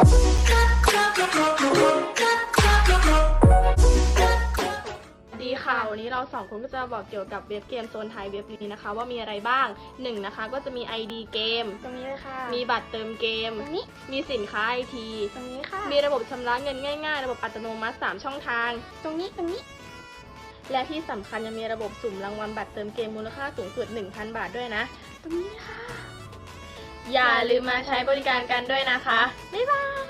ดีค่ะ วันนี้เราสองคนก็จะบอกเกี่ยวกับเว็บเกมโซนไทยเว็บนี้นะคะ ว่ามีอะไรบ้างหนึ่งนะคะ ก็จะมี ID เกม ตรงนี้เลยค่ะ มีบัตรเติมเกม ตรงนี้ มีสินค้าไอทีตรงนี้ค่ะ มีระบบชำระเงินง่ายๆ ระบบอัตโนมัติ 3 ช่องทาง ตรงนี้ ตรงนี้ และที่สำคัญยังมีระบบสุ่มรางวัลบัตรเติมเกมมูลค่าสูงสุด 1,000 บาทด้วยนะ ตรงนี้ค่ะ อย่าลืมมาใช้บริการกันด้วยนะคะ บ๊ายบาย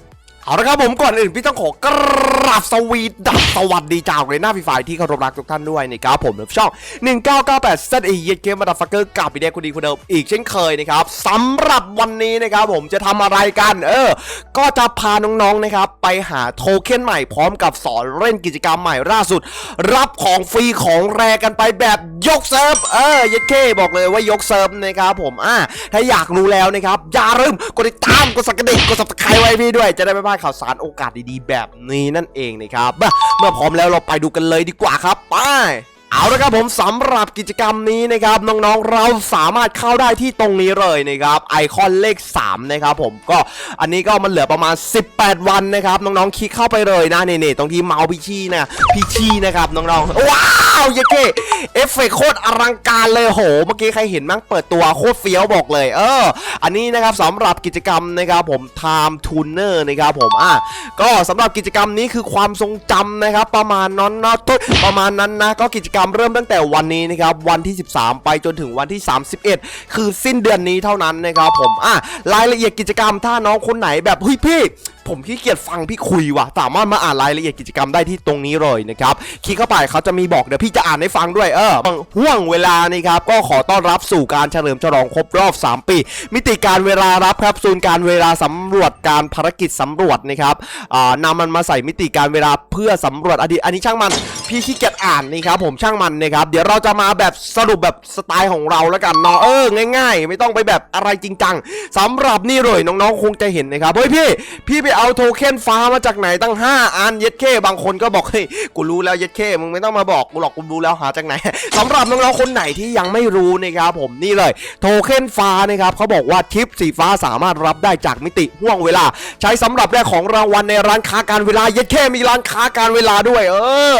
เอาละครับผมก่อนอื่นพี่ต้องขอกราบสวีดัสวัสดีจากเรน่าฟีไฟที่เคารพรักทุกท่านด้วยนะครับผมในช่อง 1998 z e เยเกมมาดัฟฟักเกอร์กับพี่เด็กคนดีคนเดิมอีกเช่นเคยนะครับสำหรับวันนี้นะครับผมจะทำอะไรกัน เออ ก็จะพาน้องๆนะครับไปหาโทเค็นใหม่พร้อมกับสอนเล่นกิจกรรมใหม่ล่าสุด รับของฟรีของแรกันไปแบบยกเซิร์ฟเออเยเคบอกเลยว่ายกเซิร์ฟนะครับผมอ่าถ้าอยากรู้แล้วนะครับอย่าลืมกดติดตามกดสักกระดิ่งกดสับสไครต์ไว้พี่ด้วยจะได้ไม่พลาดข่าวสารโอกาสดีๆ แบบนี้นั่นเองนะครับ เมื่อพร้อมแล้วเราไปดูกันเลยดีกว่าครับ ไป เอาละครับผมสำหรับกิจกรรมนี้นะครับน้องๆเราสามารถเข้าได้ที่ตรงนี้เลยนะครับไอคอนเลข3นะครับผมก็อันนี้ก็มันเหลือประมาณ 18 วันนะครับน้องๆคลิกเข้าไปเลยนะนี่ๆตรงที่เมาส์พี่ชี่นะพี่ชี่นะครับน้องๆว้าวเยเก้เอฟเฟกโคตรอลังการเลยโห เมื่อกี้ใครเห็นมั้งเปิดตัวโคตรเฟี้ยวบอกเลย เออ อันนี้นะครับสำหรับกิจกรรมนะครับผม Time Tuner นะครับผมอะก็สำหรับกิจกรรมนี้คือความทรงจำนะครับประมาณนั้นนะประมาณนั้นนะก็กิจกรรมเริ่มตั้งแต่วันนี้นะครับวันที่ 13 ไปจนถึงวันที่ 31 คือสิ้นเดือนนี้เท่านั้นนะครับผมอะรายละเอียดกิจกรรมถ้าน้องคนไหนแบบเฮ้ยพี่ผมขี้เกียจฟังพี่คุยว่ะสามารถมาอ่านรายละเอียดกิจกรรมได้ที่ตรงนี้เลยนะครับคลิกเข้าไปเขาจะมีบอกเดี๋ยวพี่จะอ่านให้ฟังด้วยเออห่วงเวลานี่ครับก็ขอต้อนรับสู่การเฉลิมฉลองครบรอบ 3 ปี มิติการเวลารับครับศูนย์การเวลาสำรวจการภารกิจสำรวจนะครับอ่านำมันมาใส่มิติการเวลาเพื่อสำรวจอดีตอันนี้ช่างมันพี่ขี้เกียจอ่านนี่ครับผมช่างมันนะครับเดี๋ยวเราจะมาแบบสรุปแบบสไตล์ของเราแล้วกันเนาะเออง่าย ๆ ไม่ต้องไปแบบอะไรจริงจังสำหรับนี่เลยน้องๆคงจะเห็นนะครับเฮ้ยพี่พี่ไปเอาโทเค็นฟ้ามาจากไหนตั้ง 5 อันเย็ดเคบางคนก็บอกเฮ้ยกูรู้แล้วเย็ดเคมึงไม่ต้องมาบอกกูหรอกกูรู้แล้วหาจากไหนสำหรับน้องๆคนไหนที่ยังไม่รู้นะครับผมนี่เลย โทเค็นฟ้านะครับเขาบอกว่าทิปสีฟ้าสามารถรับได้จากมิติห่วงเวลา ใช้สำหรับแลกของรางวัลในร้านค้าการเวลาเย็ดเคมีร้านค้าการเวลาด้วย เออ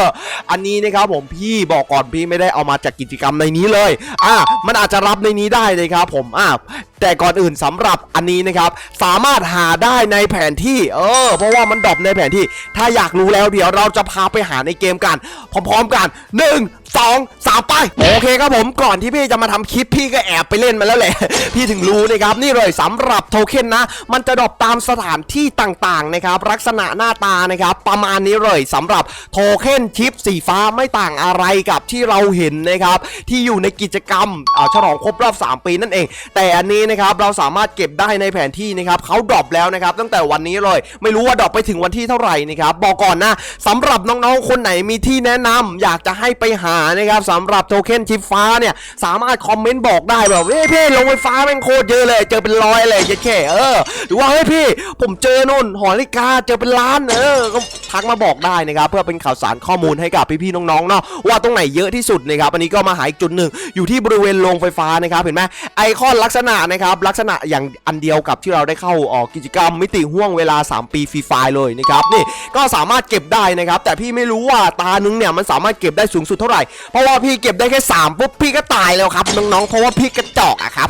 อันนี้นะครับผมพี่บอกก่อนพี่ไม่ได้เอามาจากกิจกรรมในนี้เลย อะมันอาจจะรับในนี้ได้นะครับผมอะ แต่ก่อนอื่นสำหรับอันนี้นะครับ สามารถหาได้ในแผนที่ เออ เพราะว่ามันดรอปในแผนที่ ถ้าอยากรู้แล้วเดี๋ยวเราจะพาไปหาในเกมกัน พร้อมๆกัน 1 2 3ไปโอเคครับผมก่อนที่พี่จะมาทำคลิปพี่ก็แอบไปเล่นมาแล้วแหละ พี่ถึงรู้นะครับนี่เลยสำหรับโทเค็นนะ มันจะดรอปตามสถานที่ต่างๆนะครับลักษณะหน้าตานะครับประมาณนี้เลยสำหรับโทเค็นชิปสีฟ้าไม่ต่างอะไรกับที่เราเห็นนะครับที่อยู่ในกิจกรรมอ่าฉลองครบรอบ 3 ปีนั่นเอง แต่อันนี้นะครับเราสามารถเก็บได้ในแผนที่นะครับเขาดรอปแล้วนะครับตั้งแต่วันนี้เลย ไม่รู้ว่าดรอปไปถึงวันที่เท่าไหร่นะครับบอกก่อนนะสำหรับน้องๆคนไหนมีที่แนะนำอยากจะให้ไปหานะครับสำหรับโทเค็นชิปฟ้าเนี่ยสามารถคอมเมนต์บอกได้แบบเฮ้ยพี่ลงไฟฟ้าแม่งโคตรเยอะเลย เจอเป็นร้อยเลยแค่เออหรือว่าเฮ้ยพี่ผมเจอนู่นหอนาฬิกาเจอเป็นล้านเออก็ทักมาบอกได้นะครับเพื่อเป็นข่าวสารข้อมูลให้กับพี่ๆน้องๆเนาะว่าตรงไหนเยอะที่สุดนะครับอันนี้ก็มาหาอีกจุดหนึ่งอยู่ที่บริเวณโรงไฟฟ้านะครับเห็นไหมไอคอนลักษณะนะครับลักษณะอย่างอันเดียวกับที่เราได้เข้าออกกิจกรรมมิติห่วงเวลา 3 ปีฟรีไฟล์เลยนะครับนี่ก็สามารถเก็บได้นะครับแต่พี่ไม่รู้ว่าตานึงเนี่ยมันสามารถเก็บได้สูงสุดเท่าไหร่เพราะว่าพี่เก็บได้แค่3ปุ๊บพี่ก็ตายแล้วครับน้องๆเพราะว่าพี่กระจอกอะครับ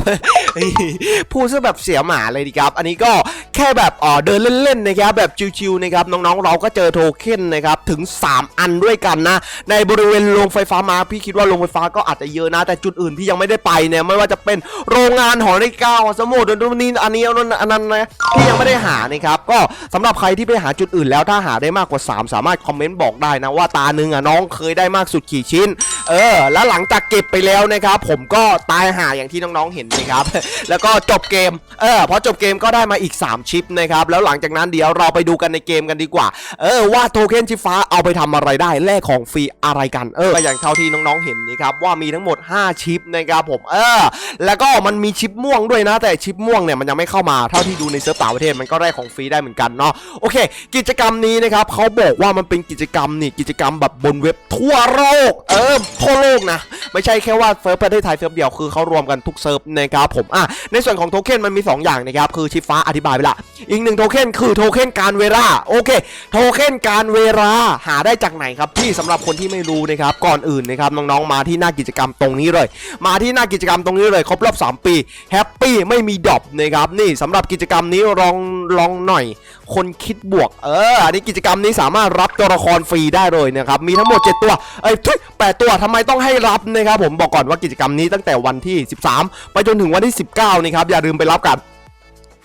พูดซะแบบเสียหมาเลยดีครับ อันนี้ก็แค่แบบอ่อเดินเล่นๆนะครับแบบชิวๆนะครับน้องๆ เราก็เจอโทเค็นนะครับถึง 3 อันด้วยกันนะ ในบริเวณโรงไฟฟ้ามาพี่คิดว่าโรงไฟฟ้าก็อาจจะเยอะนะ แต่จุดอื่นพี่ยังไม่ได้ไปเนี่ยไม่ว่าจะเป็นโรงงานหอนาฬิกาสมุดดนี่อันนี้อันนั้อันนั้นนะพี่ยังไม่ได้หานะครับก็สำหรับใครที่ไปหาจุดอื่นแล้วถ้าหาได้มากกว่า 3 สามารถคอมเมนต์บอกได้นะว่าตาหนึ่งอะน้องเคยได้มากสุดกี่ชิ้น เออ แล้วหลังจากเก็บไปแล้วนะครับ ผมก็ตายหาอย่างที่น้องๆเห็นนะครับ แล้วก็จบเกม เออพอจบเกมก็ได้มาอีก 3 ชิปนะครับ แล้วหลังจากนั้นเดี๋ยวเราไปดูกันในเกมกันดีกว่า เออ ว่าโทเค็นชิฟ้าเอาไปทำอะไรได้ แลกของฟรีอะไรกัน เออก็อย่างเท่าที่น้องๆเห็นนะครับว่ามีทั้งหมด 5 ชิปนะครับผม เออ แล้วก็มันมีชิปม่วงด้วยนะ แต่ชิปม่วงเนี่ยมันยังไม่เข้ามา เท่าที่ดูในเซิร์ฟต่างประเทศมันก็ได้ของฟรีได้เหมือนกันเนาะ โอเค กิจกรรมนี้นะครับเขาบอกว่ามันเป็นกิจกรรมนี่กิจกรรมแบบบนเว็บทั่วโลกเออทั่วโลกนะ ไม่ใช่แค่ว่าเซิร์ฟประเทศไทยเซิร์ฟเดียวคือเขารวมกันทุกเซิร์ฟนะครับผมอะในส่วนของโทเค็นมันมี 2 อย่างนะครับ คือชิปฟ้าอธิบายไปละอีกหนึ่งโทเค็นคือโทเค็นการเวลาโอเค โทเค็นการเวลาหาได้จากไหนครับพี่สำหรับคนที่ไม่รู้นะครับก่อนอื่นนะครับน้องๆมาที่หน้ากิจกรรมตรงนี้เลย มาที่หน้ากิจกรรมตรงนี้เลยครบรอบ 3 ปีแฮปปี้ไม่มีดรอปนะครับนี่สำหรับกิจกรรมนี้ลองลองหน่อยคนคิดบวก เออ อันนี้กิจกรรมนี้สามารถรับตัวละครฟรีได้เลยนะครับ มีทั้งหมด 7 ตัว เอ้ยทุยแปดตัวทำไมต้องให้รับนะครับ ผมบอกก่อนว่ากิจกรรมนี้ตั้งแต่วันที่ 13 ไปจนถึงวันที่ 19 นี่ครับ อย่าลืมไปรับกัน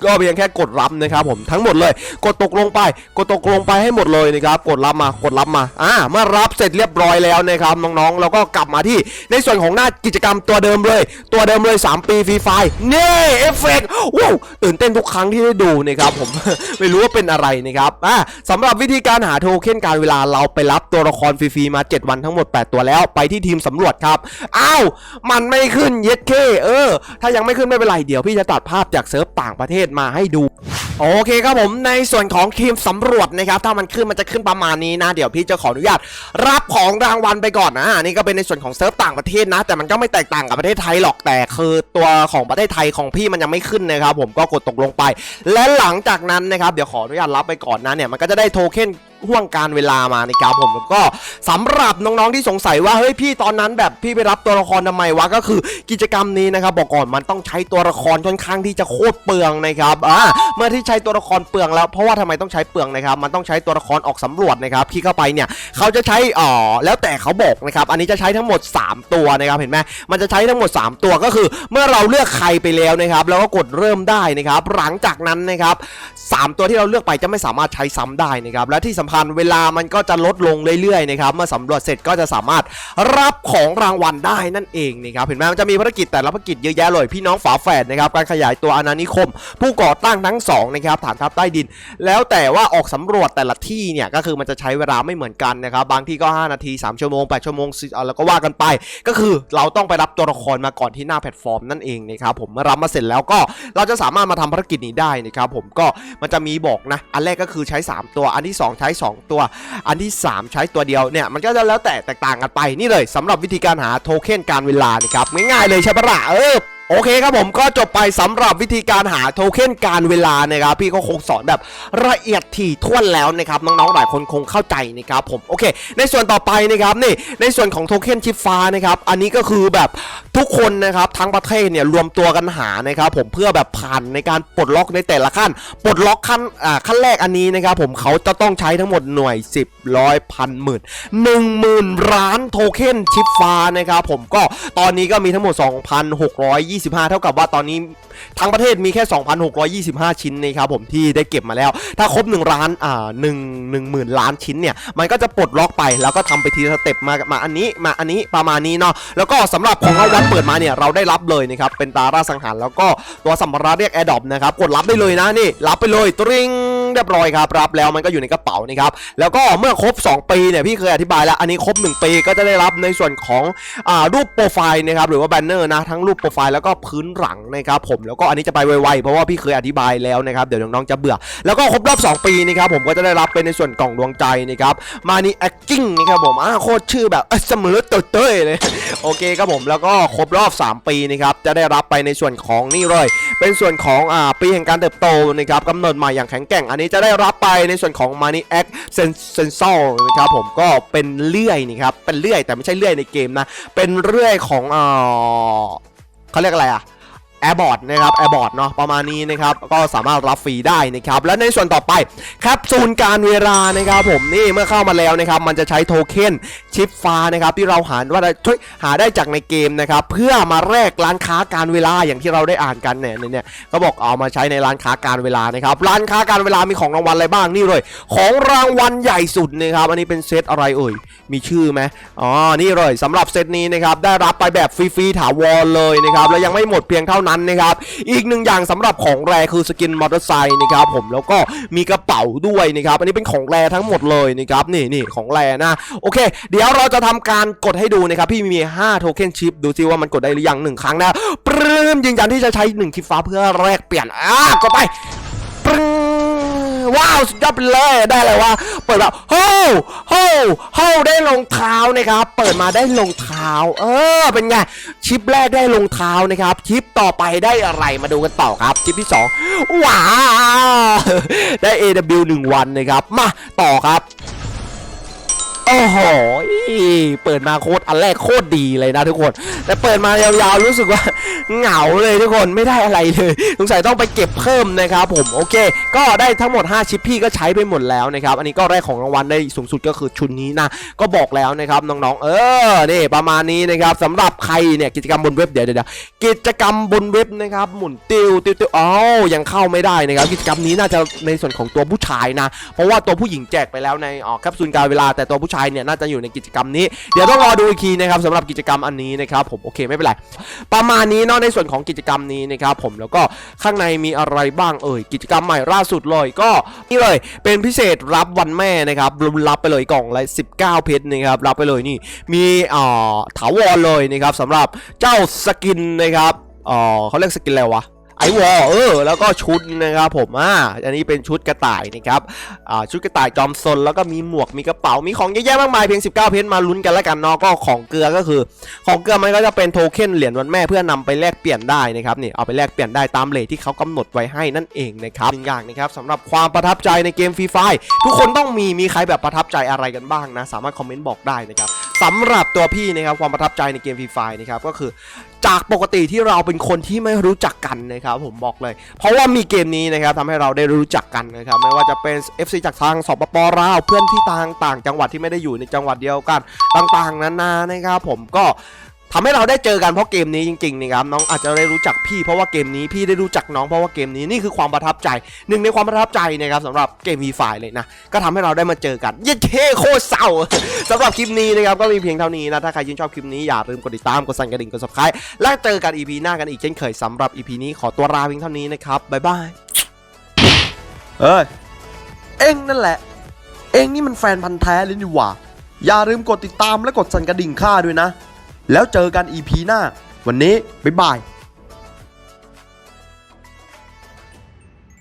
ก็เพียงแค่กดรับนะครับผมทั้งหมดเลย กดตกลงไป กดตกลงไปให้หมดเลยนะครับกดรับมากดรับมาอ่าเมื่อรับเสร็จเรียบร้อยแล้วนะครับน้องๆแล้วก็กลับมาที่ในส่วนของหน้ากิจกรรมตัวเดิมเลย ตัวเดิมเลย 3 ปีฟรีไฟล์นี่เอฟเฟกต์ว้าวตื่นเต้นทุกครั้งที่ได้ดูนะครับผม ไม่รู้ว่าเป็นอะไรนะครับอ่าสำหรับวิธีการหาโทเค็นการเวลาเราไปรับตัวละครฟรีๆมา 7 วันทั้งหมด 8 ตัวแล้วไปที่ทีมสำรวจครับอ้าวมันไม่ขึ้นเย็ดเคเออ ถ้ายังไม่ขึ้นไม่เป็นไรเดี๋ยวพี่จะตัดภาพจากเซิร์ฟต่างประเทศมาให้ดู โอเคครับผมในส่วนของทีมสำรวจนะครับ ถ้ามันขึ้นมันจะขึ้นประมาณนี้นะ เดี๋ยวพี่จะขออนุญาต รับของรางวัลไปก่อนนะอันนี่ก็เป็นในส่วนของเซิร์ฟต่างประเทศนะ แต่มันก็ไม่แตกต่างกับประเทศไทยหรอกแต่คือตัวของประเทศไทยของพี่มันยังไม่ขึ้นนะครับ ผมก็กดตกลงไป และหลังจากนั้นนะครับเดี๋ยวขออนุญาตรับไปก่อนนะเนี่ยมันก็จะได้โทเค็นห่วงการเวลามาในะครับผมแล้วก็สำหรับน้องๆที่สงสัยว่าเฮ้ยพี่ตอนนั้นแบบพี่ไปรับตัวละครทำไมวะก็คือกิจกรรมนี้นะครับบอกก่อนมันต้องใช้ตัวละครค่อนข้างที่จะโคตรเปลืองนะครับอ่าเมื่อที่ใช้ตัวละครเปลืองแล้วเพราะว่าทำไมต้องใช้เปลืองนะครับมันต้องใช้ตัวละครออกสำรวจนะครับคลิกเข้าไปเนี่ยเขาจะใช้อ๋อแล้วแต่เขาบอกนะครับอันนี้จะใช้ทั้งหมด 3 ตัวนะครับเห็นไหมมันจะใช้ทั้งหมด 3 ตัวก็คือ เมื่อเราเลือกใครไปแล้วนะครับแล้วก็กดเริ่มได้นะครับหลังจากนั้นนะครับ3ตัวที่เราเลือกไปจะไม่สามารถใช้ซ้ำได้นะครับและที่สำคัญเวลามันก็จะลดลงเรื่อยๆนะครับเมื่อสำรวจเสร็จก็จะสามารถรับของรางวัลได้นั่นเองนะครับเห็นไหมมันจะมีภารกิจแต่ละภารกิจเยอะแยะเลยพี่น้องฝาแฝดนะครับการขยายตัวอาณานิคม ผู้ก่อตั้งทั้งสองนะครับฐานทัพใต้ดิน แล้วแต่ว่าออกสำรวจแต่ละที่เนี่ยก็คือมันจะใช้เวลาไม่เหมือนกันนะครับบางที่ก็ 5 นาที 3 ชั่วโมง 8 ชั่วโมงแล้วก็ว่ากันไป ก็คือเราต้องไปรับตัวละครมาก่อนที่หน้าแพลตฟอร์มนั่นเองนะครับผมเมื่อรับมาเสร็จแล้วก็เราจะสามารถมาทำภารกิจนี้ได้นะครับผมก็มันจะมีบอกนะอันแรกก็คือใช้ 3 ตัวอันที่ 2 ใช้2 ตัว อันที่ 3 ใช้ตัวเดียวเนี่ยมันก็จะแล้วแต่แตกต่างกันไปนี่เลยสำหรับวิธีการหาโทเค็นการเวลานะครับง่ายๆเลยใช่ปะล่ะเออ โอเคครับผมก็จบไปสำหรับวิธีการหาโทเค็นการเวลานะครับพี่ก็คงสอนแบบละเอียดถี่ถ้วนแล้วนะครับน้องๆหลายคนคงเข้าใจนะครับผมโอเค ในส่วนต่อไปนะครับนี่ในส่วนของโทเค็นชิปฟ้านะครับอันนี้ก็คือแบบทุกคนนะครับทั้งประเทศเนี่ยรวมตัวกันหานะครับผมเพื่อแบบผ่านในการปลดล็อกในแต่ละขั้นปลดล็อกขั้นอ่าขั้นแรกอันนี้นะครับผมเขาจะต้องใช้ทั้งหมดหน่วย 10ร้อยพันหมื่นหนึ่งหมื่นล้านโทเค็นชิปฟ้านะครับผมก็ตอนนี้ก็มีทั้งหมด2,625 เท่ากับว่าตอนนี้ทั้งประเทศมีแค่ 2,625 ชิ้นนะครับผมที่ได้เก็บมาแล้ว ถ้าครบ1ล้านอ่า1 1หมื่นล้านชิ้นเนี่ย มันก็จะปลดล็อกไปแล้วก็ทำไปทีละสเต็ปมามาอันนี้มาอันนี้ประมาณนี้เนาะแล้วก็สำหรับของรางวัลเปิดมาเนี่ยเราได้รับเลยนะครับเป็นตาราสังหารแล้วก็ตัวสัมภาระเรียกแอร์ดอปนะครับกดรับได้เลยนะนี่รับไปเลยตริง เรียบร้อยครับรับแล้วมันก็อยู่ในกระเป๋านะครับแล้วก็เมื่อครบ 2 ปีเนี่ยพี่เคยอธิบายแล้วอันนี้ครบ 1 ปีก็จะได้รับในส่วนของอ่ารูปโปรไฟล์นะครับหรือว่าแบนเนอร์นะทั้งรูปโปรไฟล์แล้วก็พื้นหลังนะครับผมแล้วก็อันนี้จะไปไวๆเพราะว่าพี่เคยอธิบายแล้วนะครับเดี๋ยวน้องๆจะเบื่อ แล้วก็ครบรอบ 2 ปีนะครับผมก็จะได้รับเป็นในส่วนกล่องดวงใจนะครับมานี่แอคกิ้งนะครับผมอ่าโคตรชื่อแบบเสมอเตเต้ยเลยโอเคครับผมแล้วก็ครบรอบ 3 ปีนะครับจะได้รับไปในส่วนของนี่เลย เป็นส่วนของอ่าปีแห่งการเติบโตนะครับกำเนิดใหม่อย่างแข็งแกร่งอันนี้จะได้รับไปในส่วนของ Money X Sensor นะครับผมก็เป็นเลื่อยนี่ครับเป็นเลื่อยแต่ไม่ใช่เลื่อยในเกมนะ เป็นเลื่อยของอ่าเขาเรียกอะไรอะ แอร์บอร์ดนะครับแอร์บอร์ดเนาะประมาณนี้นะครับก็สามารถรับฟรีได้นะครับและในส่วนต่อไปแคปซูลการเวลานะครับผมนี่เมื่อเข้ามาแล้วนะครับมันจะใช้โทเค็นชิปฟ้านะครับที่เราหาว่าได้ช่วยหาได้จากในเกมนะครับเพื่อมาแลกร้านค้าการเวลาอย่างที่เราได้อ่านกันเนี่ยเนี่ยก็บอกเอามาใช้ในร้านค้าการเวลานะครับร้านค้าการเวลามีของรางวัลอะไรบ้างนี่เลย ของรางวัลใหญ่สุดนะครับอันนี้เป็นเซตอะไรเอ่ยมีชื่อไหมอ๋อนี่เลยสำหรับเซตนี้นะครับได้รับไปแบบฟรีๆถาวรเลยนะครับและยังไม่หมดเพียงเท่านั้นนะครับ อีกหนึ่งอย่างสำหรับของแรคือสกินมอเตอร์ไซค์นะครับผมแล้วก็มีกระเป๋าด้วยนะครับอันนี้เป็นของแรทั้งหมดเลยนะครับนี่นี่ของแรนะโอเค เดี๋ยวเราจะทำการกดให้ดูนะครับพี่มี5โทเค็นชิปดูซิว่ามันกดได้หรือยังหนึ่งครั้งนะปลื้มยืนยันที่จะใช้1คลิปฟ้าเพื่อแลกเปลี่ยนอ่ากดไป ว้าวสุดยอดไปเลยได้เลยว่าเปิดแบบโฮ้โฮ้โฮ้ได้ลงเท้านะครับ เปิดมาได้ลงเท้า เออ เป็นไงชิปแรกได้ลงเท้านะครับชิปต่อไปได้อะไรมาดูกันต่อครับชิปที่ 2 ว้าว ได้ AW 1 วันนะครับ มาต่อครับ โอ้โหเปิดมาโคตรอันแรกโคตรดีเลยนะทุกคน แต่เปิดมายาวๆรู้สึกว่าเหงาเลยทุกคนไม่ได้อะไรเลยสงสัยต้องไปเก็บเพิ่มนะครับผมโอเค ก็ได้ทั้งหมด 5 ชิปพี่ก็ใช้ไปหมดแล้วนะครับ อันนี้ก็ได้ของรางวัลได้สูงสุดก็คือชุดนี้นะ ก็บอกแล้วนะครับน้องๆ เออนี่ประมาณนี้นะครับสำหรับใครเนี่ยกิจกรรมบนเว็บเดี๋ยวเดี๋ยวกิจกรรมบนเว็บนะครับหมุนติวติวติวอ้าวยังเข้าไม่ได้นะครับกิจกรรมนี้น่าจะในส่วนของตัวผู้ชายนะ เพราะว่าตัวผู้หญิงแจกไปแล้วในอ๋อแคปซูลการเวลาแต่ตัวผู้ชายเนี่ยน่าจะอยู่ในกิจกรรมนี้ เดี๋ยวต้องรอดูอีกทีนะครับสำหรับกิจกรรมอันนี้นะครับผมโอเคไม่เป็นไรประมาณนี้เนาะในส่วนของกิจกรรมนี้นะครับผมแล้วก็ข้างในมีอะไรบ้างเอ่ยกิจกรรมใหม่ล่าสุดเลยก็นี่เลยเป็นพิเศษรับวันแม่นะครับรับไปเลยกล่องละ19 เพชรนะครับรับไปเลยนี่ มีอ่าถาวรเลยนะครับสำหรับเจ้าสกินนะครับอ่าเขาเรียกสกินอะไรวะ ไอวอลเออแล้วก็ชุดนะครับผมอ่าอันนี้เป็นชุดกระต่ายนะครับอ่าชุดกระต่ายจอมซนแล้วก็มีหมวกมีกระเป๋ามีของเยอะแยะมากมายเพียง 19 เพชรมาลุ้นกันแล้วกันเนาะก็ของเกลือก็คือ ของเกลือมันก็จะเป็นโทเค็นเหรียญวันแม่เพื่อนำไปแลกเปลี่ยนได้นะครับนี่เอาไปแลกเปลี่ยนได้ตามเลทที่เขากำหนดไว้ให้นั่นเองนะครับหนึ่งอย่างนะครับสำหรับความประทับใจในเกมฟรีไฟทุกคนต้องมีมีใครแบบประทับใจอะไรกันบ้างนะ สามารถคอมเมนต์บอกได้นะครับ สำหรับตัวพี่นะครับความประทับใจในเกมฟรีไฟนะครับก็คือจากปกติที่เราเป็นคนที่ไม่รู้จักกันนะครับผมบอกเลย เพราะว่ามีเกมนี้นะครับทำให้เราได้รู้จักกันนะครับไม่ว่าจะเป็น FC จากทางสปปลาวเพื่อนที่ต่างต่างจังหวัดที่ไม่ได้อยู่ในจังหวัดเดียวกันต่างๆนานานะครับผมก็ ทำให้เราได้เจอกันเพราะเกมนี้จริงๆนะครับน้องอาจจะได้รู้จักพี่เพราะว่าเกมนี้พี่ได้รู้จักน้องเพราะว่าเกมนี้นี่คือความประทับใจหนึ่งในความประทับใจนะครับสำหรับเกมวีไฟเลยนะก็ทำให้เราได้มาเจอกันเย้เท่โคตรเศร้าสำหรับคลิปนี้นะครับก็มีเพียงเท่านี้นะถ้าใครชื่นชอบคลิปนี้อย่าลืมกดติดตามกดสั่นกระดิ่งกด subscribe และเจอกัน EP หน้ากันอีกเช่นเคยสำหรับ EP นี้ขอตัวลาเพียงเท่านี้นะครับบ๊ายบายเฮ้ยเอ็งนั่นแหละ เอ็งนี่มันแฟนพันธ์แท้เลยนี่หว่าอย่าลืมกดติดตามและกดสั่นกระดิ่งข้าด้วยนะ แล้วเจอกัน EP หน้า วันนี้ บ๊ายบาย